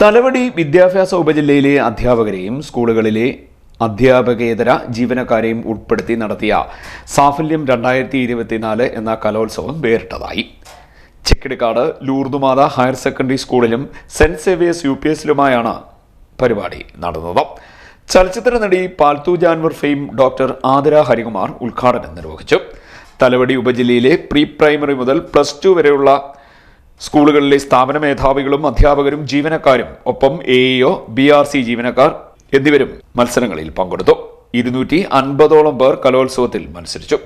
തലവടി വിദ്യാഭ്യാസ ഉപജില്ലയിലെ അധ്യാപകരെയും സ്കൂളുകളിലെ അധ്യാപകേതര ജീവനക്കാരെയും ഉൾപ്പെടുത്തി നടത്തിയ സാഫല്യം രണ്ടായിരത്തി ഇരുപത്തിനാല് എന്ന കലോത്സവം വേറിട്ടതായി. ചെക്കിടിക്കാട് ലൂർദുമാത ഹയർ സെക്കൻഡറി സ്കൂളിലും സെന്റ് സേവിയേഴ്സ് യു പി എസിലുമായാണ് പരിപാടി നടന്നത്. ചലച്ചിത്ര നടി പാൽത്തു ജാൻവർ ഫെയിം ഡോക്ടർ ആതിര ഹരികുമാർ ഉദ്ഘാടനം നിർവഹിച്ചു. തലവടി ഉപജില്ലയിലെ പ്രീ പ്രൈമറി മുതൽ പ്ലസ് ടു വരെയുള്ള സ്കൂളുകളിലെ സ്ഥാപന മേധാവികളും അധ്യാപകരും ജീവനക്കാരും ഒപ്പം A E O B R C ജീവനക്കാർ എന്നിവരും മത്സരങ്ങളിൽ പങ്കെടുത്തു. ഇരുന്നൂറ്റി അൻപതോളം പേർ കലോത്സവത്തിൽ മത്സരിച്ചു.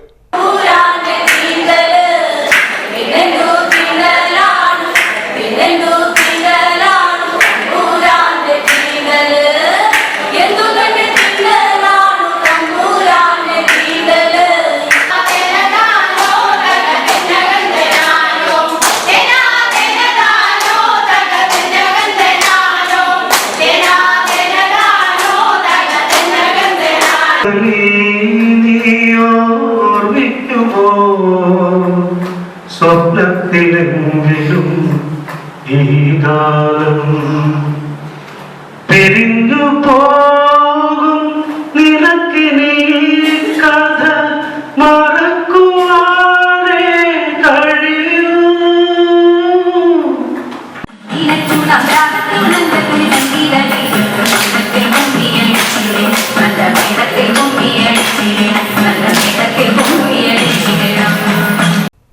നീയോർമ്മിക്കുമോ? സ്വപ്നത്തിലെങ്കിലും ഗീതാലം പിരിഞ്ഞു പോകും നിനക്കിനീ കഥ മറക്കുവാനേ കഴിയൂ.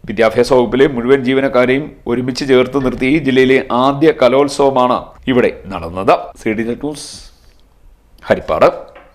വിദ്യാഭ്യാസ വകുപ്പിലെ മുഴുവൻ ജീവനക്കാരെയും ഒരുമിച്ച് ചേർത്ത് നിർത്തി ജില്ലയിലെ ആദ്യ കലോത്സവമാണ് ഇവിടെ നടന്നത്. C D news Harippad.